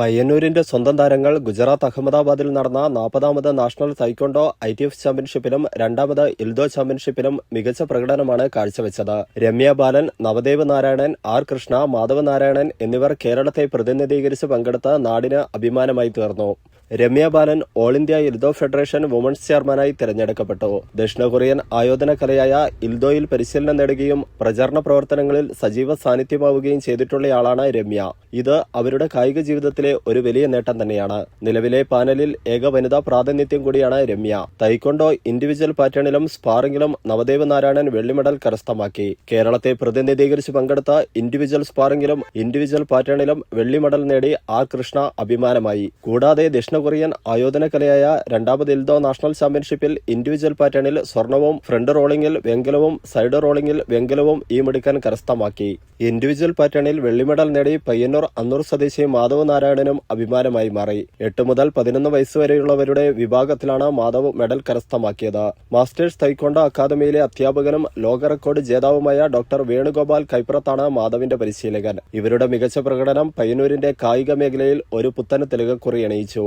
പയ്യന്നൂരിന്റെ സ്വന്തം താരങ്ങൾ ഗുജറാത്ത് അഹമ്മദാബാദിൽ നടന്ന നാൽപ്പതാമത് national taekwondo I T F ചാമ്പ്യൻഷിപ്പിലും രണ്ടാമത് ഇൽദോ ചാമ്പ്യൻഷിപ്പിലും മികച്ച പ്രകടനമാണ് കാഴ്ചവെച്ചത്. രമ്യ ബാലൻ നവദേവ് നാരായണൻ ആർ കൃഷ്ണ മാധവ നാരായണൻ എന്നിവർ കേരളത്തെ പ്രതിനിധീകരിച്ച് പങ്കെടുത്ത നാടിന് അഭിമാനമായി തീർന്നു. Ramya Balan all India Ildo federation women's ചെയർമാനായി തിരഞ്ഞെടുക്കപ്പെട്ടു. ദക്ഷിണ കൊറിയൻ ആയോധന കലയായ ഇൽദോയിൽ പരിശീലനം നേടുകയും പ്രചാരണ പ്രവർത്തനങ്ങളിൽ സജീവ സാന്നിധ്യമാവുകയും ചെയ്തിട്ടുള്ളയാളാണ് രമ്യ. ഇത് അവരുടെ കായിക ജീവിതത്തിലെ ഒരു വലിയ നേട്ടം തന്നെയാണ്. നിലവിലെ പാനലിൽ ഏക വനിതാ പ്രാതിനിധ്യം കൂടിയാണ് രമ്യ. തൈക്കൊണ്ടോ ഇൻഡിവിജ്വൽ പാറ്റേണിലും സ്പാറിംഗിലും നവദേവ് നാരായണൻ വെള്ളി മെഡൽ കരസ്ഥമാക്കി. കേരളത്തെ പ്രതിനിധീകരിച്ച് പങ്കെടുത്ത ഇൻഡിവിജ്വൽ സ്പാറിംഗിലും ഇൻഡിവിജ്വൽ പാറ്റേണിലും വെള്ളി മെഡൽ നേടി ആർ കൃഷ്ണ അഭിമാനമായി. കൂടാതെ ദക്ഷിണ കൊറിയൻ ആയോധന കലയായ രണ്ടാമത് ഇൽദോ നാഷണൽ ചാമ്പ്യൻഷിപ്പിൽ ഇൻഡിവിജ്വൽ പാറ്റേണിൽ സ്വർണവും ഫ്രണ്ട് റോളിംഗിൽ വെങ്കലവും സൈഡ് റോളിംഗിൽ വെങ്കലവും ഈ മിടുക്കൻ കരസ്ഥമാക്കി. ഇൻഡിവിജ്വൽ പാറ്റേണിൽ വെള്ളി മെഡൽ നേടി പയ്യന്നൂർ അന്നൂർ സ്വദേശി മാധവ് നാരായണനും അഭിമാനമായി മാറി. എട്ട് മുതൽ പതിനൊന്ന് വയസ്സ് വരെയുള്ളവരുടെ വിഭാഗത്തിലാണ് മാധവ് മെഡൽ കരസ്ഥമാക്കിയത്. മാസ്റ്റേഴ്സ് തൈക്കൊണ്ട അക്കാദമിയിലെ അധ്യാപകനും ലോക റെക്കോർഡ് ജേതാവുമായ ഡോക്ടർ വേണുഗോപാൽ കൈപ്രത്താണ് മാധവിന്റെ പരിശീലകൻ. ഇവരുടെ മികച്ച പ്രകടനം പയ്യന്നൂരിന്റെ കായിക മേഖലയിൽ ഒരു പുത്തൻ തിലകക്കുറി അണിയിച്ചു.